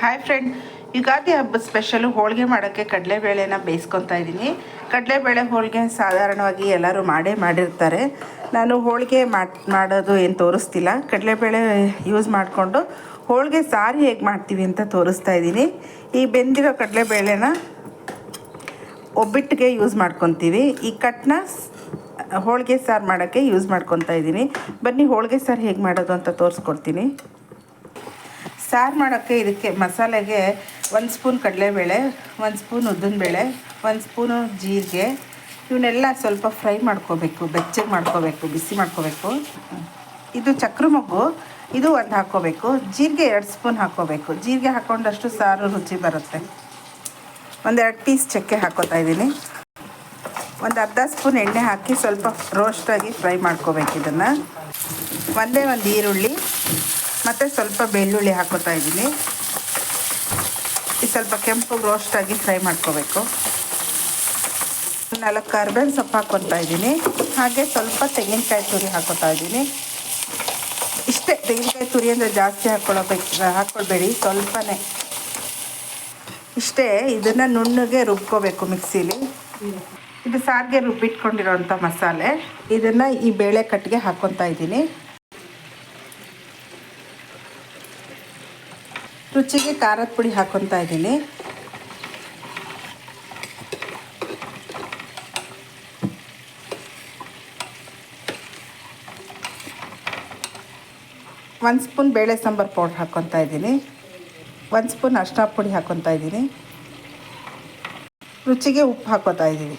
Hi friend Ugadi ಹಬ್ಬದ special ಹೋಳಿಗೆ ಮಾಡೋಕ್ಕೆ ಕಡಲೆಬೇಳೆನ ಬೇಯಿಸ್ಕೊತಾ ಇದ್ದೀನಿ. ಕಡಲೆಬೇಳೆ ಹೋಳಿಗೆ ಸಾಧಾರಣವಾಗಿ ಎಲ್ಲರೂ ಮಾಡೇ ಮಾಡಿರ್ತಾರೆ. ನಾನು ಹೋಳಿಗೆ ಮಾಡ್, ಮಾಡೋದು ಏನು ತೋರಿಸ್ತಿಲ್ಲ. ಕಡಲೆಬೇಳೆ ಯೂಸ್ ಮಾಡಿಕೊಂಡು ಹೋಳಿಗೆ ಸಾರು ಹೇಗೆ ಮಾಡ್ತೀವಿ ಅಂತ ತೋರಿಸ್ತಾ ಇದ್ದೀನಿ. ಈ ಬೆಂದಿರೋ ಕಡಲೆಬೇಳೆನ ಒಬ್ಬಿಟ್ಟಿಗೆ ಯೂಸ್ ಮಾಡ್ಕೊತೀವಿ. ಈ ಕಟ್ನ ಹೋಳಿಗೆ ಸಾರು ಮಾಡೋಕ್ಕೆ ಯೂಸ್ ಮಾಡ್ಕೊತಾ ಇದ್ದೀನಿ. ಬನ್ನಿ, ಹೋಳಿಗೆ ಸಾರು ಹೇಗೆ ಮಾಡೋದು ಅಂತ ತೋರಿಸ್ಕೊಡ್ತೀನಿ. ಸಾರು ಮಾಡೋಕ್ಕೆ ಇದಕ್ಕೆ ಮಸಾಲೆಗೆ ಒಂದು ಸ್ಪೂನ್ ಕಡಲೆಬೇಳೆ, ಒಂದು ಸ್ಪೂನ್ ಉದ್ದಿನಬೇಳೆ, ಒಂದು ಸ್ಪೂನು ಜೀರಿಗೆ, ಇವನ್ನೆಲ್ಲ ಸ್ವಲ್ಪ ಫ್ರೈ ಮಾಡ್ಕೋಬೇಕು, ಬೆಚ್ಚಗೆ ಮಾಡ್ಕೋಬೇಕು, ಬಿಸಿ ಮಾಡ್ಕೋಬೇಕು. ಇದು ಚಕ್ರ ಮೊಗ್ಗು, ಇದು ಒಂದು ಹಾಕ್ಕೋಬೇಕು. ಜೀರಿಗೆ ಎರಡು ಸ್ಪೂನ್ ಹಾಕ್ಕೋಬೇಕು. ಜೀರಿಗೆ ಹಾಕ್ಕೊಂಡಷ್ಟು ಸಾರು ರುಚಿ ಬರುತ್ತೆ. ಒಂದೆರಡು ಪೀಸ್ ಚಕ್ಕೆ ಹಾಕೋತಾ ಇದ್ದೀನಿ. ಒಂದು ಅರ್ಧ ಸ್ಪೂನ್ ಎಣ್ಣೆ ಹಾಕಿ ಸ್ವಲ್ಪ ರೋಸ್ಟಾಗಿ ಫ್ರೈ ಮಾಡ್ಕೋಬೇಕು ಇದನ್ನು. ಒಂದೇ ಒಂದು ಈರುಳ್ಳಿ. ಮತ್ತು ಸ್ವಲ್ಪ ಬೆಳ್ಳುಳ್ಳಿ ಹಾಕೋತಾ ಇದ್ದೀನಿ. ಇದು ಸ್ವಲ್ಪ ಕೆಂಪು ರೋಸ್ಟಾಗಿ ಫ್ರೈ ಮಾಡ್ಕೋಬೇಕು. ನಾಲ್ಕು ಕರ್ಬೇವಿನ ಸೊಪ್ಪು ಹಾಕ್ಕೊತಾ ಇದ್ದೀನಿ. ಹಾಗೆ ಸ್ವಲ್ಪ ತೆಂಗಿನಕಾಯಿ ತುರಿ ಹಾಕೋತಾ ಇದ್ದೀನಿ. ಇಷ್ಟೇ, ತೆಂಗಿನಕಾಯಿ ತುರಿ ಅಂದರೆ ಜಾಸ್ತಿ ಹಾಕ್ಕೊಳ್ಬೇಕು ಹಾಕ್ಕೊಳ್ಬೇಡಿ ಸ್ವಲ್ಪನೇ. ಇಷ್ಟೇ, ಇದನ್ನು ನುಣ್ಣಗೆ ರುಬ್ಕೋಬೇಕು ಮಿಕ್ಸಿಲಿ. ಇದು ಸಾರಿಗೆ ರುಬ್ಬಿಟ್ಕೊಂಡಿರೋಂಥ ಮಸಾಲೆ. ಇದನ್ನು ಈ ಬೇಳೆ ಕಟ್ಟಿಗೆ ಹಾಕ್ಕೊತಾ ಇದ್ದೀನಿ. ರುಚಿಗೆ ಖಾರದ ಪುಡಿ ಹಾಕ್ಕೊತಾ ಇದ್ದೀನಿ. ಒಂದು ಸ್ಪೂನ್ ಬೇಳೆ ಸಾಂಬಾರು ಪೌಡ್ರ್ ಹಾಕ್ಕೊತಾ ಇದ್ದೀನಿ. ಒಂದು ಸ್ಪೂನ್ ಅಷ್ಟಾ ಪುಡಿ ಹಾಕ್ಕೊತಾ ಇದ್ದೀನಿ. ರುಚಿಗೆ ಉಪ್ಪು ಹಾಕೋತಾ ಇದ್ದೀನಿ.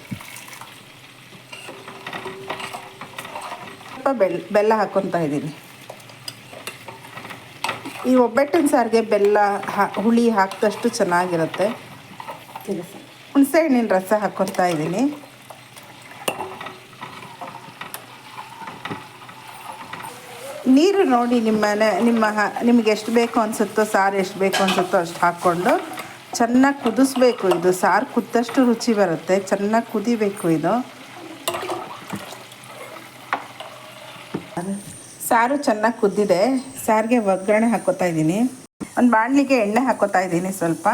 ಸ್ವಲ್ಪ ಬೆಲ್ಲ ಬೆಲ್ಲ ಹಾಕ್ಕೊತಾ ಇದ್ದೀನಿ. ಈ ಒಬ್ಬಟ್ಟಿನ ಸಾರಿಗೆ ಬೆಲ್ಲ ಹುಳಿ ಹಾಕಿದಷ್ಟು ಚೆನ್ನಾಗಿರುತ್ತೆ. ಹುಣಸೆ ಹಣ್ಣಿನ ರಸ ಹಾಕ್ಕೊತಾ ಇದ್ದೀನಿ. ನೀರು ನೋಡಿ ನಿಮ್ಮ ನಿಮ್ಮ ನಿಮ್ಗೆ ಎಷ್ಟು ಬೇಕು ಅನಿಸುತ್ತೋ, ಸಾರು ಎಷ್ಟು ಬೇಕು ಅನಿಸುತ್ತೋ ಅಷ್ಟು ಹಾಕ್ಕೊಂಡು ಚೆನ್ನಾಗಿ ಕುದಿಸ್ಬೇಕು ಇದು. ಸಾರು ಕುದ್ದಷ್ಟು ರುಚಿ ಬರುತ್ತೆ. ಚೆನ್ನಾಗಿ ಕುದಿಬೇಕು ಇದು. ಸಾರು ಚೆನ್ನಾಗಿ ಕುದ್ದಿದೆ. ಸಾರಿಗೆ ಒಗ್ಗರಣೆ ಹಾಕೋತಾ ಇದ್ದೀನಿ. ಒಂದು ಬಾಣಲಿಗೆ ಎಣ್ಣೆ ಹಾಕೋತಾ ಇದ್ದೀನಿ ಸ್ವಲ್ಪ.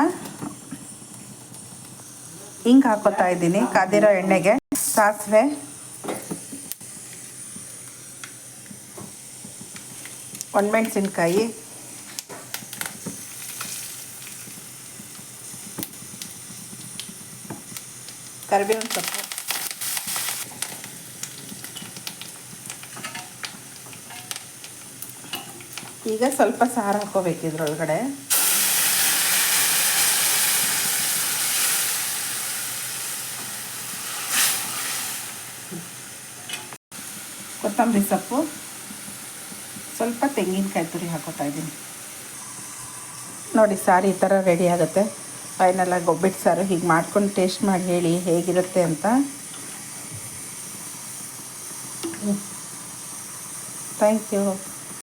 ಹಿಂಗೆ ಹಾಕೋತಾ ಇದ್ದೀನಿ, ಕಾದಿರೋ ಎಣ್ಣೆಗೆ. ಸಾಸಿವೆ. ಒಣಮೆಣಸಿನ್ಕಾಯಿ. ಕರಿಬೇವಿನ ಸೊಪ್ಪು. ಈಗ ಸ್ವಲ್ಪ ಸಾರು ಹಾಕೋಬೇಕು ಇದ್ರೊಳಗಡೆ. ಕೊತ್ತಂಬರಿ ಸೊಪ್ಪು. ಸ್ವಲ್ಪ ತೆಂಗಿನಕಾಯಿ ತುರಿ ಹಾಕೋತಾ ಇದ್ದೀನಿ. ನೋಡಿ ಸಾರು ಈ ಥರ ರೆಡಿ ಆಗುತ್ತೆ. ಫೈನಲಾಗಿ ಒಬ್ಬಿಟ್ಟು ಸಾರು ಹೀಗೆ ಮಾಡ್ಕೊಂಡು ಟೇಸ್ಟ್ ಮಾಡಿ ಹೇಳಿ ಹೇಗಿರುತ್ತೆ ಅಂತ. Thank you.